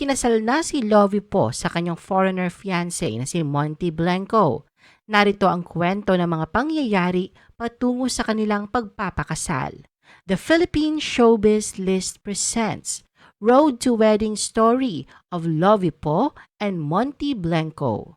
Kinasal na si Lovie po sa kanyang foreigner fiancé na si Monty Blanco. Narito ang kwento ng mga pangyayari patungo sa kanilang pagpapakasal. The Philippine Showbiz List presents Road to Wedding Story of Lovie Po and Monty Blanco.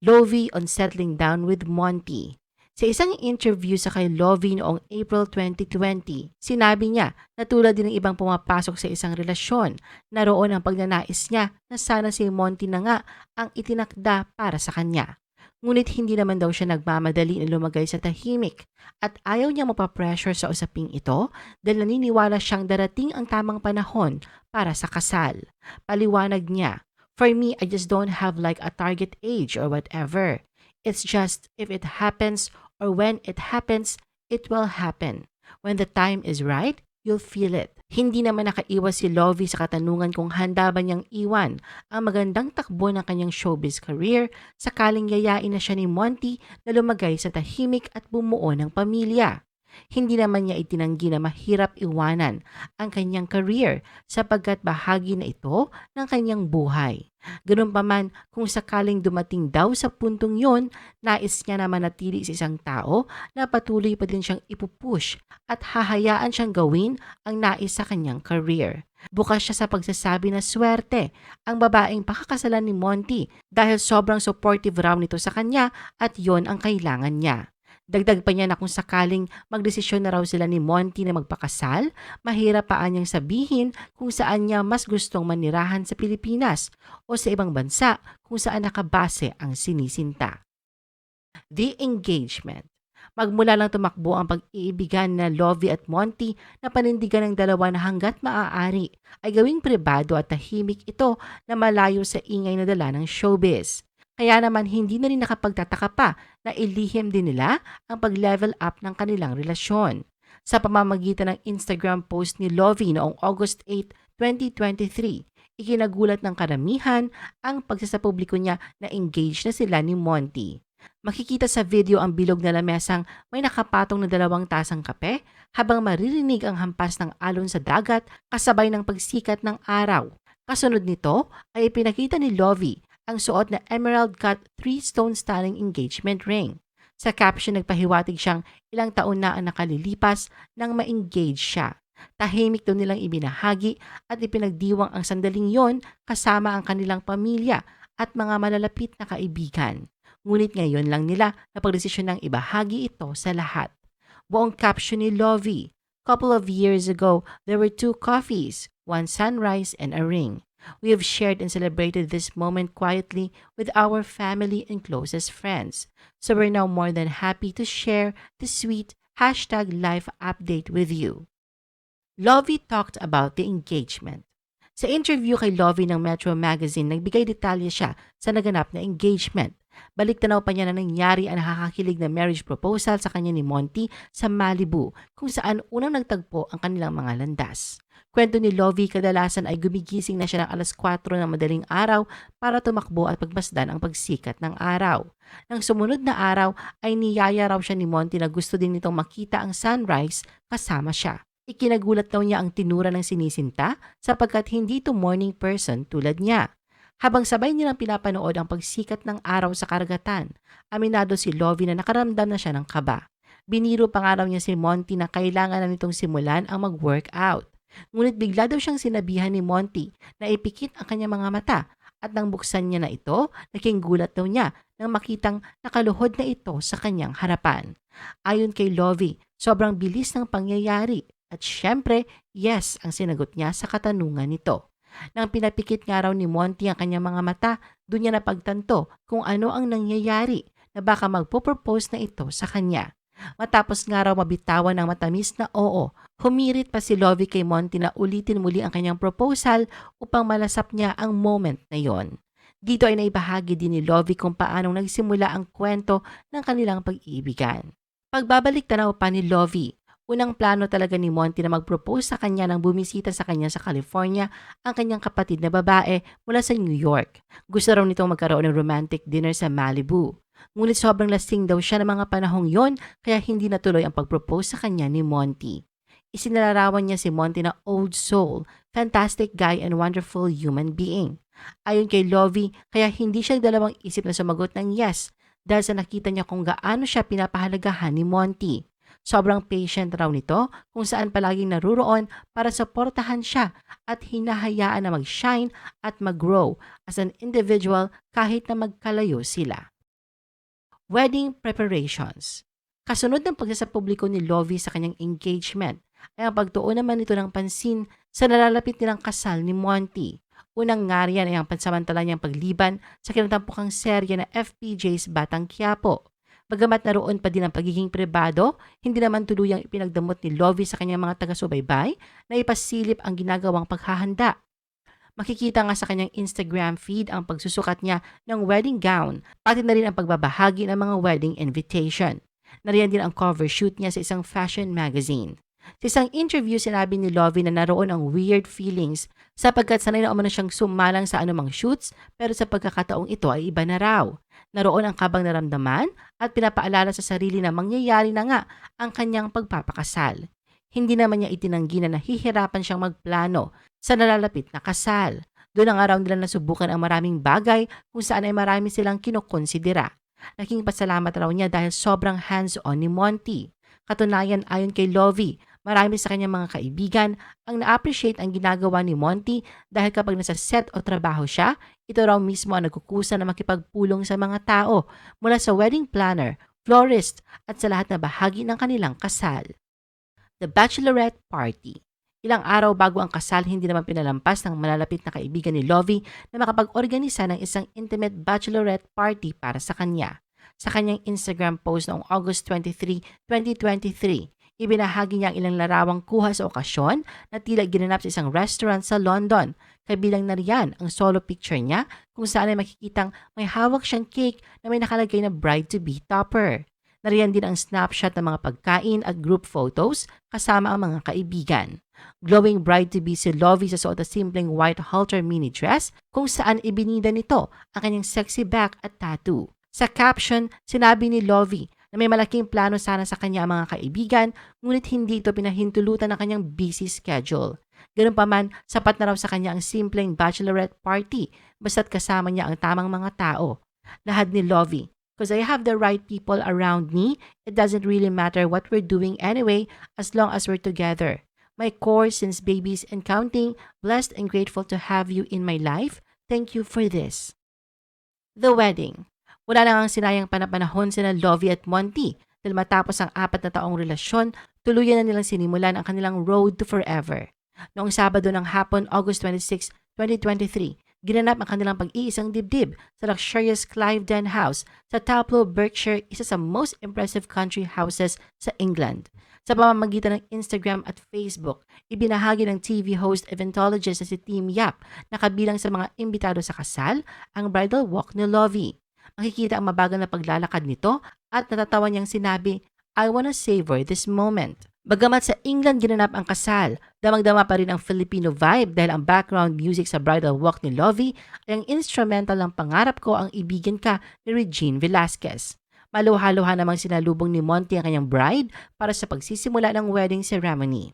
Lovie on settling down with Monty. Sa isang interview sa kay Lovie noong April 2020, sinabi niya na tulad din ng ibang pumapasok sa isang relasyon, naroon ang pagnanais niya na sana si Monty na nga ang itinakda para sa kanya. Ngunit hindi naman daw siya nagmamadali na lumagay sa tahimik at ayaw niya mapapressure sa usaping ito dahil naniniwala siyang darating ang tamang panahon para sa kasal. Paliwanag niya, For me, I just don't have like a target age or whatever. It's just if it happens or when it happens, it will happen. When the time is right, you'll feel it. Hindi naman nakaiwas si Lovie sa katanungan kung handa ba niyang iwan ang magandang takbo ng kanyang showbiz career sakaling yayain na siya ni Monty na lumagay sa tahimik at bumuo ng pamilya. Hindi naman niya itinanggi na mahirap iwanan ang kanyang career sapagkat bahagi na ito ng kanyang buhay. Ganun pa man, kung sakaling dumating daw sa puntong yon, nais niya na manatili sa isang tao na patuloy pa din siyang ipupush at hahayaan siyang gawin ang nais sa kanyang career. Bukas siya sa pagsasabi na swerte ang babaeng pakakasalan ni Monty dahil sobrang supportive raw nito sa kanya at yon ang kailangan niya. Dagdag pa niya na kung sakaling magdesisyon na raw sila ni Monty na magpakasal, mahirap pa niyang sabihin kung saan niya mas gustong manirahan sa Pilipinas o sa ibang bansa kung saan nakabase ang sinisinta. The engagement Magmula lang tumakbo ang pag-iibigan na Lovie at Monty na panindigan ng dalawa na hanggat maaari ay gawing pribado at tahimik ito na malayo sa ingay na dala ng showbiz. Kaya naman hindi na rin nakapagtataka pa na ilihim din nila ang pag-level up ng kanilang relasyon. Sa pamamagitan ng Instagram post ni Lovie noong August 8, 2023, ikinagulat ng karamihan ang pagsasapubliko niya na engaged na sila ni Monty. Makikita sa video ang bilog na lamesang may nakapatong na dalawang tasang kape habang maririnig ang hampas ng alon sa dagat kasabay ng pagsikat ng araw. Kasunod nito ay ipinakita ni Lovie ang suot na emerald cut three-stone styling engagement ring. Sa caption nagpahiwatig siyang ilang taon na ang nakalilipas nang ma-engage siya. Tahimik daw nilang ibinahagi at ipinagdiwang ang sandaling yon kasama ang kanilang pamilya at mga malalapit na kaibigan. Ngunit ngayon lang nila napagdesisyon ng ibahagi ito sa lahat. Buong caption ni Lovie, Couple of years ago, there were two coffees, one sunrise and a ring. We have shared and celebrated this moment quietly with our family and closest friends. So we're now more than happy to share the sweet hashtag life update with you. Lovey talked about the engagement. Sa interview kay Lovey ng Metro Magazine, nagbigay detalye siya sa naganap na engagement. Balik tanaw pa niya na nangyari ang nakakakilig na marriage proposal sa kanya ni Monty sa Malibu kung saan unang nagtagpo ang kanilang mga landas. Kwento ni Lovie kadalasan ay gumigising na siya ng alas 4 ng madaling araw para tumakbo at pagmasdan ang pagsikat ng araw. Nang sumunod na araw ay niyaya raw siya ni Monty na gusto din nitong makita ang sunrise kasama siya. Ikinagulat daw niya ang tinura ng sinisinta sapagkat hindi to morning person tulad niya. Habang sabay nilang pinapanood ang pagsikat ng araw sa karagatan, aminado si Lovie na nakaramdam na siya ng kaba. Biniro pa nga raw niya si Monty na kailangan na nitong simulan ang mag-workout. Ngunit bigla daw siyang sinabihan ni Monty na ipikit ang kanyang mga mata at nang buksan niya na ito, naging gulat daw niya nang makitang nakaluhod na ito sa kanyang harapan. Ayon kay Lovie, sobrang bilis ng pangyayari at syempre, yes ang sinagot niya sa katanungan nito. Nang pinapikit nga raw ni Monty ang kanyang mga mata, doon niya napagtanto kung ano ang nangyayari na baka magpo-propose na ito sa kanya. Matapos nga raw mabitawan ng matamis na oo, humirit pa si Lovie kay Monty na ulitin muli ang kanyang proposal upang malasap niya ang moment na yon. Dito ay naibahagi din ni Lovie kung paanong nagsimula ang kwento ng kanilang pag-iibigan. Pagbabalik tanaw pa ni Lovie, Unang plano talaga ni Monty na mag-propose sa kanya nang bumisita sa kanya sa California ang kanyang kapatid na babae mula sa New York. Gusto raw nitong magkaroon ng romantic dinner sa Malibu. Ngunit sobrang lasing daw siya ng mga panahong yon kaya hindi natuloy ang pag-propose sa kanya ni Monty. Isinalarawan niya si Monty na old soul, fantastic guy and wonderful human being. Ayon kay Lovie, kaya hindi siya dalawang isip na sumagot ng yes dahil sa nakita niya kung gaano siya pinapahalagahan ni Monty. Sobrang patient raw nito kung saan palaging naruroon para suportahan siya at hinahayaan na mag-shine at mag-grow as an individual kahit na magkalayo sila. Wedding preparations. Kasunod ng pagsasapubliko ni Lovie sa kanyang engagement ay ang pagtuon naman nito ng pansin sa nalalapit nilang kasal ni Monty. Unang nga riyan ay ang pansamantala niyang pagliban sa kinatampukang serye na FPJ's Batang Quiapo. Bagamat naroon pa din ang pagiging pribado, hindi naman tuluyang ipinagdamot ni Lovie sa kanyang mga taga-subaybay na ipasilip ang ginagawang paghahanda. Makikita nga sa kanyang Instagram feed ang pagsusukat niya ng wedding gown, pati na rin ang pagbabahagi ng mga wedding invitation. Nariyan din ang cover shoot niya sa isang fashion magazine. Sa isang interview, sinabi ni Lovie na naroon ang weird feelings sapagkat sanay na umano siyang sumalang sa anumang shoots pero sa pagkakataong ito ay iba na raw. Naroon ang kabang naramdaman at pinapaalala sa sarili na mangyayari na nga ang kanyang pagpapakasal. Hindi naman niya itinanggi na nahihirapan siyang magplano sa nalalapit na kasal. Doon ang araw nila nasubukan ang maraming bagay kung saan ay marami silang kinokonsidera. Naging pasalamat raw niya dahil sobrang hands-on ni Monty. Katunayan ayon kay Lovie, marami sa kanyang mga kaibigan ang na-appreciate ang ginagawa ni Monty dahil kapag nasa set o trabaho siya, ito raw mismo ang nagkukusa na makipagpulong sa mga tao mula sa wedding planner, florist at sa lahat na bahagi ng kanilang kasal. The Bachelorette Party Ilang araw bago ang kasal, hindi naman pinalampas ng malalapit na kaibigan ni Lovie na makapag-organisa ng isang intimate bachelorette party para sa kanya. Sa kanyang Instagram post noong August 23, 2023, ibinahagi niya ang ilang larawang kuha sa okasyon na tila ginanap sa isang restaurant sa London. Kabilang na riyan ang solo picture niya kung saan ay makikitang may hawak siyang cake na may nakalagay na bride-to-be topper. Nariyan din ang snapshot ng mga pagkain at group photos kasama ang mga kaibigan. Glowing bride-to-be si Lovie sa suot na simpleng white halter mini dress kung saan ibinida nito ang kanyang sexy back at tattoo. Sa caption, sinabi ni Lovie na may malaking plano sana sa kanya ang mga kaibigan ngunit hindi ito pinahintulutan ng kanyang busy schedule. Ganun pa man, sapat na raw sa kanya ang simpleng bachelorette party basta't kasama niya ang tamang mga tao. Lahad ni Lovie, Because I have the right people around me, it doesn't really matter what we're doing anyway as long as we're together. My core since babies and counting, blessed and grateful to have you in my life. Thank you for this. The wedding. Wala na ang sinayang panapanahon sina Lovie at Monty dahil matapos ang apat na taong relasyon, tuluyan na nilang sinimulan ang kanilang road to forever. Noong Sabado ng hapon, August 26, 2023, ginanap ang kanilang pag-iisang dibdib sa luxurious Cliveden House sa Taplow, Berkshire, isa sa most impressive country houses sa England. Sa pamamagitan ng Instagram at Facebook, ibinahagi ng TV host eventologist na si Team Yap na kabilang sa mga imbitado sa kasal ang bridal walk ni Lovie. Makikita ang mabagal na paglalakad nito at natatawa niyang sinabi, I wanna savor this moment. Bagamat sa England ginanap ang kasal, damang-dama pa rin ang Filipino vibe dahil ang background music sa bridal walk ni Lovie ay ang instrumental ng pangarap ko ang ibigin ka ni Regine Velasquez. Maluha-luha namang sinalubong ni Monty ang kanyang bride para sa pagsisimula ng wedding ceremony.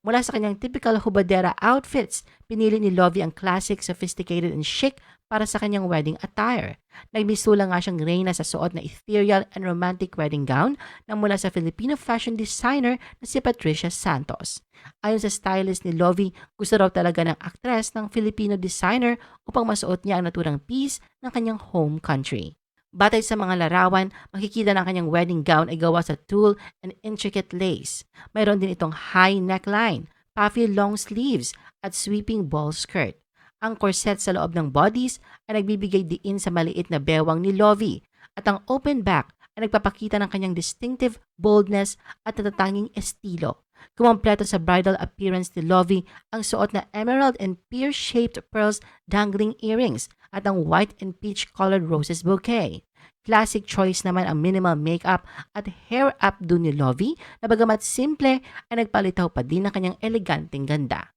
Mula sa kanyang typical hubadera outfits, pinili ni Lovie ang classic, sophisticated and chic para sa kanyang wedding attire. Nagmisula nga siyang reyna sa suot na ethereal and romantic wedding gown na mula sa Filipino fashion designer na si Patricia Santos. Ayon sa stylist ni Lovie, gusto raw talaga ng aktres ng Filipino designer upang masuot niya ang naturang piece ng kanyang home country. Batay sa mga larawan, makikita na ang kanyang wedding gown ay gawa sa tulle and intricate lace. Mayroon din itong high neckline, puffy long sleeves, at sweeping ball skirt. Ang corset sa loob ng bodies ay nagbibigay diin sa maliit na bewang ni Lovie at ang open back ay nagpapakita ng kanyang distinctive boldness at natatanging estilo. Kumompleto sa bridal appearance ni Lovie ang suot na emerald and pear-shaped pearls dangling earrings at ang white and peach-colored roses bouquet. Classic choice naman ang minimal makeup at hair updo ni Lovie na bagamat simple ay nagpalitaw pa din ng kanyang eleganteng ganda.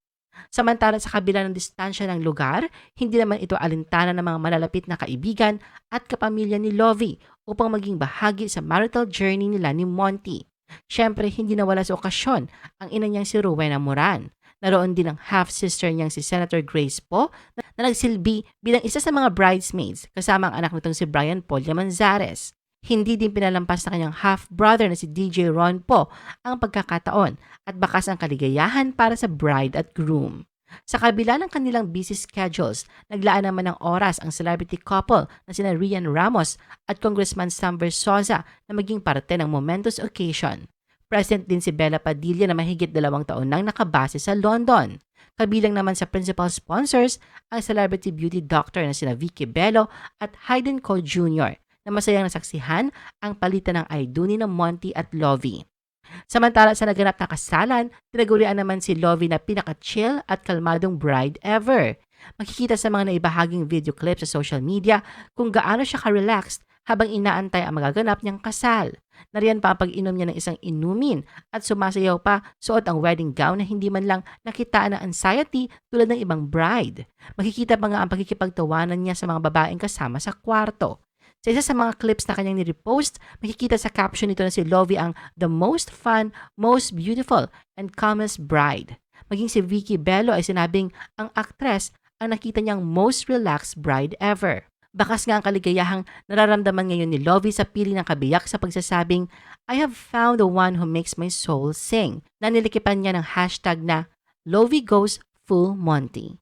Samantala sa kabila ng distansya ng lugar, hindi naman ito alintana ng mga malalapit na kaibigan at kapamilya ni Lovie upang maging bahagi sa marital journey nila ni Monty. Siyempre, hindi nawala sa okasyon ang ina niyang si Rowena Moran. Naroon din ang half-sister niyang si Senator Grace Poe na, na nagsilbi bilang isa sa mga bridesmaids kasama ang anak nitong si Brian Polya Manzares. Hindi din pinalampas sa kanyang half-brother na si DJ Ron Poe ang pagkakataon at bakas ang kaligayahan para sa bride at groom. Sa kabila ng kanilang busy schedules, naglaan naman ng oras ang celebrity couple na sina Rian Ramos at Congressman Sam Versosa na maging parte ng momentous occasion. Present din si Bella Padilla na mahigit dalawang taon nang nakabase sa London. Kabilang naman sa principal sponsors ang celebrity beauty doctor na sina Vicky Bello at Hayden Cole Jr. na masayang nasaksihan ang palitan ng Aiduni ng Monty at Lovie. Samantala sa naganap na kasalan, tinagurian naman si Lovie na pinaka-chill at kalmadong bride ever. Makikita sa mga naibahaging video clips sa social media kung gaano siya ka-relaxed habang inaantay ang magaganap niyang kasal. Nariyan pa ang pag-inom niya ng isang inumin at sumasayaw pa suot ang wedding gown na hindi man lang nakitaan ng anxiety tulad ng ibang bride. Makikita pa nga ang pagkikipagtawanan niya sa mga babaeng kasama sa kwarto. Sa isa sa mga clips na kanyang nirepost, makikita sa caption nito na si Lovie ang the most fun, most beautiful, and calmest bride. Maging si Vicky Bello ay sinabing ang actress ang nakita niyang most relaxed bride ever. Bakas nga ang kaligayahang nararamdaman ngayon ni Lovie sa pili ng kabiyak sa pagsasabing, I have found the one who makes my soul sing, na nilikipan niya ng hashtag na Lovie Goes Full Monty.